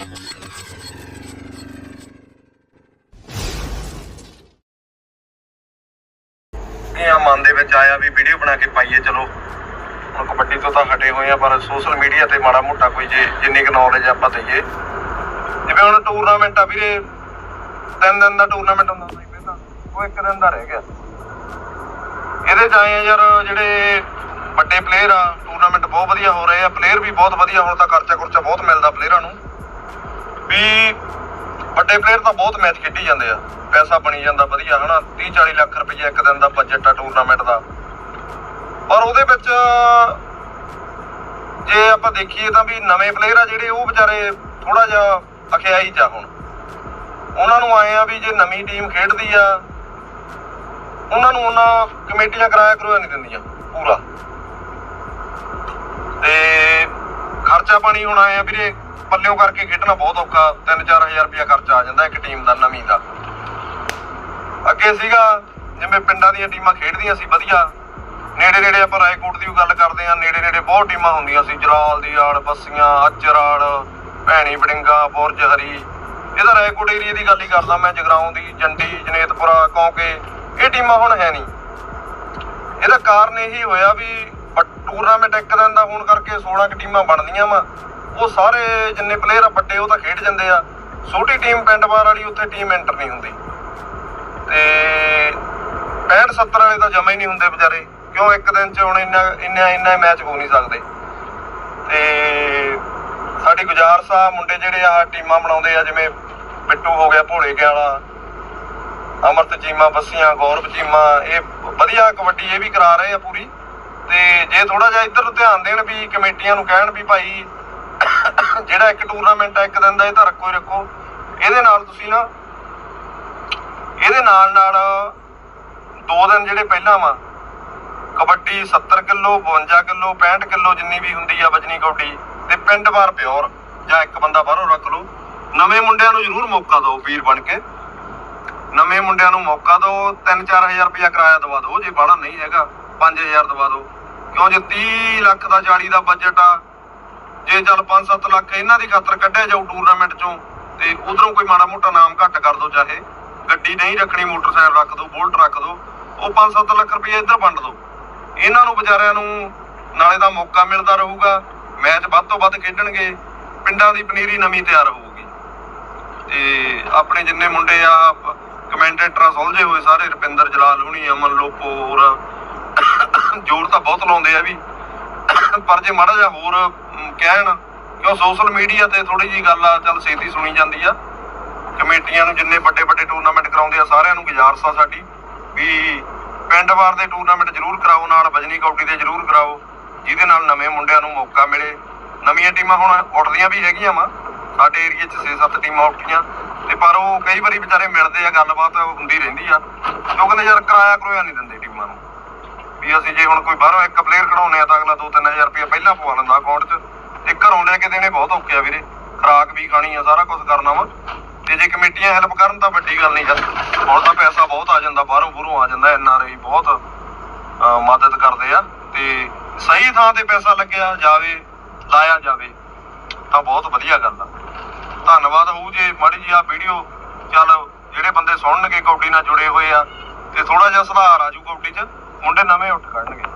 ਇਹ ਮਨ ਦੇ ਵਿੱਚ ਆਇਆ ਵੀ ਵੀਡੀਓ ਬਣਾ ਕੇ ਪਾਈਏ, ਚਲੋ। ਹੁਣ ਕਬੱਡੀ ਤੋਂ ਤਾਂ ਹਟੇ ਹੋਏ ਆ, ਪਰ ਸੋਸ਼ਲ ਮੀਡੀਆ ਤੇ ਮਾੜਾ ਮੋਟਾ ਕੋਈ ਜੇ ਜਿੰਨੀ ਕੁ ਨੌਲੇਜ ਆਪਾਂ ਦਈਏ। ਜਿਵੇਂ ਹੁਣ ਟੂਰਨਾਮੈਂਟ ਆ ਵੀਰੇ, ਤਿੰਨ ਦਿਨ ਦਾ ਟੂਰਨਾਮੈਂਟ ਹੁੰਦਾ ਸੀ ਪਹਿਲਾਂ, ਉਹ ਇੱਕ ਦਿਨ ਦਾ ਰਹਿ ਗਿਆ। ਇਹਦੇ ਚ ਆਏ ਯਾਰ ਜਿਹੜੇ ਵੱਡੇ ਪਲੇਅਰ ਆ ਟੂਰਨਾਮੈਂਟ ਬਹੁਤ ਵਧੀਆ ਹੋ ਰਹੇ ਆ ਪਲੇਅਰ ਵੀ ਬਹੁਤ ਵਧੀਆ, ਹੁਣ ਤਾਂ ਖਰਚਾ ਖੁਰਚਾ ਬਹੁਤ ਮਿਲਦਾ ਪਲੇਅਰਾਂ ਨੂੰ। ਵੱਡੇ ਪਲੇਅਰ ਤਾਂ ਬਹੁਤ ਮੈਚ ਖੇਡੀ ਜਾਂਦੇ ਆ। ਪੈਸਾ ਬਣੀ ਜਾਂਦਾ ਵਧੀਆ, ਹਨਾ? 30 40 ਲੱਖ ਰੁਪਏ ਇੱਕ ਦਿਨ ਦਾ ਬਜਟ ਆ ਟੂਰਨਾਮੈਂਟ ਦਾ। ਪਰ ਉਹਦੇ ਵਿੱਚ ਜੇ ਆਪਾਂ ਦੇਖੀਏ ਤਾਂ ਵੀ ਨਵੇਂ ਪਲੇਅਰ ਆ ਜਿਹੜੇ, ਉਹ ਵਿਚਾਰੇ ਥੋੜਾ ਜਿਹਾ ਅਖਿਆਈ ਚ ਆ ਹੁਣ। ਉਹਨਾਂ ਨੂੰ ਆਏ ਆ ਵੀ ਜੇ ਨਵੀਂ ਟੀਮ ਖੇਡਦੀ ਆ, ਉਹਨਾਂ ਨੂੰ ਉਹਨਾਂ ਕਮੇਟੀਆਂ ਕਰਾਇਆ ਕਰੋਇਆ ਨਹੀਂ ਦਿੰਦੀਆਂ, ਪੂਰਾ ਤੇ ਖਰਚਾ ਪਾਣੀ ਹੁਣ ਆਏ ਆ ਵੀਰੇ, ਪੱਲਿਓਂ ਕਰਕੇ ਖੇਡਣਾ ਬਹੁਤ ਔਖਾ 3-4000 ਰੁਪਇਆ ਖਰਚਾ ਆ ਜਾਂਦਾ ਇੱਕ ਟੀਮ ਦਾ, ਨਵੀਂ ਦਾ। ਅੱਗੇ ਸੀਗਾ, ਜਿਵੇਂ ਪਿੰਡਾਂ ਦੀਆਂ ਟੀਮਾਂ ਖੇਡਦੀਆਂ ਸੀ, ਵਧੀਆ। ਨੇੜੇ ਨੇੜੇ ਆਪਾਂ ਰਾਏਕੋਟ ਦੀ ਗੱਲ ਕਰਦੇ ਆ ਨੇੜੇ ਨੇੜੇ ਬਹੁਤ ਟੀਮਾਂ ਹੁੰਦੀਆਂ ਸੀ ਜਰਾਲ ਦੀ ਆੜ, ਬੱਸੀਆਂ ਅਚਰਾਲ ਭੈਣੀ ਬੜਿੰਗਾ, ਬੁਰਜ ਹਰੀ। ਇਹਦਾ ਰਾਏਕੋਟ ਏਰੀਆ ਦੀ ਗੱਲ ਹੀ ਕਰਦਾ ਮੈਂ, ਜਗਰਾਉਂ ਦੀ, ਜੰਡੀ, ਜਨੇਤਪੁਰਾ, ਕੌਂਕੇ, ਇਹ ਟੀਮਾਂ ਹੁਣ ਹੈ ਨਹੀਂ। ਇਹਦਾ ਕਾਰਨ ਇਹੀ ਹੋਇਆ ਵੀ ਟੂਰਨਾਮੈਂਟ ਇੱਕ ਦਿਨ ਦਾ ਹੋਣ ਕਰਕੇ 16 ਕ ਟੀਮਾਂ ਬਣਦੀਆਂ ਵਾ। ਉਹ ਸਾਰੇ ਜਿੰਨੇ ਪਲੇਅਰ ਆ, ਵੱਡੇ, ਉਹ ਤਾਂ ਖੇਡ ਜਾਂਦੇ ਆ। ਛੋਟੀ ਟੀਮ ਪਿੰਡ ਬਾਰ ਵਾਲੀ, ਉੱਥੇ ਟੀਮ ਐਂਟਰ ਨਹੀਂ ਹੁੰਦੀ। ਤੇ 65 70 ਵਾਲੇ ਤਾਂ ਜਮਾ ਹੀ ਨਹੀਂ ਹੁੰਦੇ ਵਿਚਾਰੇ। ਕਿਉਂ? ਇੱਕ ਦਿਨ ਚ ਹੁਣ ਇੰਨਾ ਇੰਨਾ ਇੰਨਾ ਮੈਚ ਹੋ ਨਹੀਂ ਸਕਦੇ। ਤੇ ਸਾਡੇ ਗੁਜ਼ਾਰ ਸਾਹਿਬ ਮੁੰਡੇ ਜਿਹੜੇ ਆ ਟੀਮਾਂ ਬਣਾਉਂਦੇ ਆ, ਜਿਵੇਂ ਬਿੱਟੂ ਹੋ ਗਿਆ, ਭੋਲੇ ਕੇ ਵਾਲਾ ਅਮਰਤ ਚੀਮਾ, ਬੱਸੀਆਂ, ਗੌਰਵ ਚੀਮਾ, ਇਹ ਵਧੀਆ ਕਬੱਡੀ ਇਹ ਵੀ ਕਰਾ ਰਹੇ ਆ ਪੂਰੀ। ਤੇ ਜੇ ਥੋੜਾ ਜਿਹਾ ਇੱਧਰ ਧਿਆਨ ਦੇਣ ਵੀ ਕਮੇਟੀਆਂ ਨੂੰ ਕਹਿਣ ਵੀ ਭਾਈ ਜਿਹੜਾ ਇੱਕ ਟੂਰਨਾਮੈਂਟ ਆ, ਇੱਕ ਦਿਨ ਦਾ ਇਹ ਤਾਂ ਰੱਖੋ ਹੀ ਰੱਖੋ। ਇਹਦੇ ਨਾਲ ਤੁਸੀਂ ਨਾ, ਇਹਦੇ ਨਾਲ ਨਾਲ ਦੋ ਦਿਨ ਜਿਹੜੇ ਪਹਿਲਾਂ ਵਾ, ਕਬੱਡੀ 70 ਕਿਲੋ 52 ਕਿਲੋ 65 ਕਿਲੋ ਜਿੰਨੀ ਵੀ ਹੁੰਦੀ ਆ ਵਜਨੀ ਕੌਡੀ ਤੇ ਪਿੰਡ ਵਾਰ ਪਿਓਰ, ਜਾਂ ਇੱਕ ਬੰਦਾ ਬਾਹਰੋਂ ਰੱਖ ਲਓ। ਨਵੇਂ ਮੁੰਡਿਆਂ ਨੂੰ ਜ਼ਰੂਰ ਮੌਕਾ ਦਿਓ ਵੀਰ ਬਣ ਕੇ। ਨਵੇਂ ਮੁੰਡਿਆਂ ਨੂੰ ਮੌਕਾ ਦਿਓ 3-4000 ਰੁਪਇਆ ਕਿਰਾਇਆ ਦਵਾ ਦਿਓ, ਜੇ ਬਾਹਲਾ ਨਹੀਂ ਹੈਗਾ 5000 ਦਵਾ ਦਿਓ। ਕਿਉਂ ਜੇ 30 ਲੱਖ ਦਾ 40 ਦਾ ਬਜਟ ਆ? ਜੇ ਚੱਲ 5-7 ਲੱਖ ਇਹਨਾਂ ਦੀ ਖਾਤਰ ਕੱਢਿਆ ਜਾਊ ਟੂਰਨਾਮੈਂਟ ਚੋਂ, ਤੇ ਉਧਰੋਂ ਕੋਈ ਮਾੜਾ ਮੋਟਾ ਨਾਮ ਘੱਟ ਕਰ ਦਿਓ ਚਾਹੇ। ਗੱਡੀ ਨਹੀਂ ਰੱਖਣੀ, ਮੋਟਰਸਾਈਕਲ ਰੱਖ ਦਿਓ ਬੁਲਟ ਰੱਖ ਦਿਓ ਉਹ 5-7 ਲੱਖ ਰੁਪਏ ਇੱਧਰ ਵੰਡ ਦਿਓ ਇਹਨਾਂ ਨੂੰ ਵਿਚਾਰਿਆਂ ਨੂੰ ਨਾਲੇ ਦਾ ਮੌਕਾ ਮਿਲਦਾ ਰਹੂਗਾ, ਮੈਚ ਵੱਧ ਤੋਂ ਵੱਧ ਖੇਡਣਗੇ, ਪਿੰਡਾਂ ਦੀ ਪਨੀਰੀ ਨਵੀਂ ਤਿਆਰ ਹੋਊਗੀ। ਤੇ ਆਪਣੇ ਜਿੰਨੇ ਮੁੰਡੇ ਆ ਕਮੈਂਟੇਟਰਾਂ ਸੁਲਝੇ ਹੋਏ ਸਾਰੇ, ਰੁਪਿੰਦਰ ਜਲਾਲ ਹੁਣੀ, ਅਮਨ ਲੋਪੋ ਹੋਰ ਜੋਰ ਤਾਂ ਬਹੁਤ ਲਾਉਂਦੇ ਆ ਵੀ। ਪਰ ਜੇ ਮਾੜਾ ਜਿਹਾ ਹੋਰ ਕਹਿਣ ਕਿਉਂ ਸੋਸ਼ਲ ਮੀਡੀਆ ਤੇ ਥੋੜੀ ਜੀ ਗੱਲ ਆ, ਚੱਲ ਛੇਤੀ ਸੁਣੀ ਜਾਂਦੀ ਆ। ਕਮੇਟੀਆਂ ਨੂੰ ਜਿੰਨੇ ਵੱਡੇ ਵੱਡੇ ਟੂਰਨਾਮੈਂਟ ਕਰਾਉਂਦੇ ਆ, ਸਾਰਿਆਂ ਨੂੰ ਗੁਜ਼ਾਰਿਸ਼ ਆ ਸਾਡੀ। ਵੀ ਪਿੰਡ ਵਾਰ ਦੇ ਟੂਰਨਾਮੈਂਟ ਜ਼ਰੂਰ ਕਰਾਓ, ਨਾਲ ਬਜਨੀ ਕੌਡੀ ਦੇ ਜ਼ਰੂਰ ਕਰਾਓ, ਜਿਹਦੇ ਨਾਲ ਨਵੇਂ ਮੁੰਡਿਆਂ ਨੂੰ ਮੌਕਾ ਮਿਲੇ। ਨਵੀਆਂ ਟੀਮਾਂ ਹੁਣ ਉੱਠਦੀਆਂ ਵੀ ਹੈਗੀਆਂ ਵਾ। ਸਾਡੇ ਏਰੀਆ 'ਚ 6-7 ਟੀਮਾਂ ਉੱਠੀਆਂ। ਤੇ ਪਰ ਉਹ ਕਈ ਵਾਰੀ ਵਿਚਾਰੇ ਮਿਲਦੇ ਆ, ਗੱਲਬਾਤ ਹੁੰਦੀ ਰਹਿੰਦੀ ਆ। ਤੇ ਉਹ ਕਹਿੰਦੇ ਯਾਰ ਕਿਰਾਇਆ ਕਰੋਇਆ ਨਹੀਂ ਦਿੰਦੇ ਟੀਮਾਂ ਨੂੰ। ਵੀ ਅਸੀਂ ਜੇ ਹੁਣ ਕੋਈ ਬਾਹਰੋਂ ਇੱਕ ਪਲੇਅਰ ਕਢਾਉਨੇ ਆ ਤਾਂ ਅਗਲਾ 2-3000 ਰੁਪਏ ਪਹਿਲਾਂ ਪਵਾ ਲੈਂਦਾ ਅਕਾਊਂਟ 'ਚ। ਤੇ ਘਰੋਂ ਲੈ ਕੇ ਦੇਣੇ ਬਹੁਤ ਔਖੇ ਆ ਵੀਰੇ। ਖਰਾਕ ਵੀ ਖਾਣੀ ਆ, ਸਾਰਾ ਕੁਝ ਕਰਨਾ ਵਾ। ਤੇ ਜੇ ਕਮੇਟੀਆਂ ਹੈਲਪ ਕਰਨ ਤਾਂ ਵੱਡੀ ਗੱਲ ਨਹੀਂ ਯਾਰ। ਹੁਣ ਤਾਂ ਪੈਸਾ ਬਹੁਤ ਆ ਜਾਂਦਾ, ਬਾਹਰੋਂ ਬੁਰੋਂ ਆ ਜਾਂਦਾ, ਐਨ ਆਰ ਆਈ ਬਹੁਤ ਮਦਦ ਕਰਦੇ ਆ। ਤੇ ਸਹੀ ਥਾਂ ਤੇ ਪੈਸਾ ਲੱਗਿਆ ਜਾਵੇ, ਲਾਇਆ ਜਾਵੇ, ਤਾਂ ਬਹੁਤ ਵਧੀਆ ਗੱਲ ਆ। ਧੰਨਵਾਦ ਹੋਊ ਜੇ ਮਾੜੀ ਜੀ ਆ ਵੀਡੀਓ ਚੱਲ ਜਿਹੜੇ ਬੰਦੇ ਸੁਣਨਗੇ ਕੌਡੀ ਨਾਲ ਜੁੜੇ ਹੋਏ ਆ, ਤੇ ਥੋੜਾ ਜਿਹਾ ਸੁਧਾਰ ਆ ਜੂ ਕੌਡੀ 'ਚ। ਮੁੰਡੇ ਨਵੇਂ ਉੱਠ ਖੜਨਗੇ।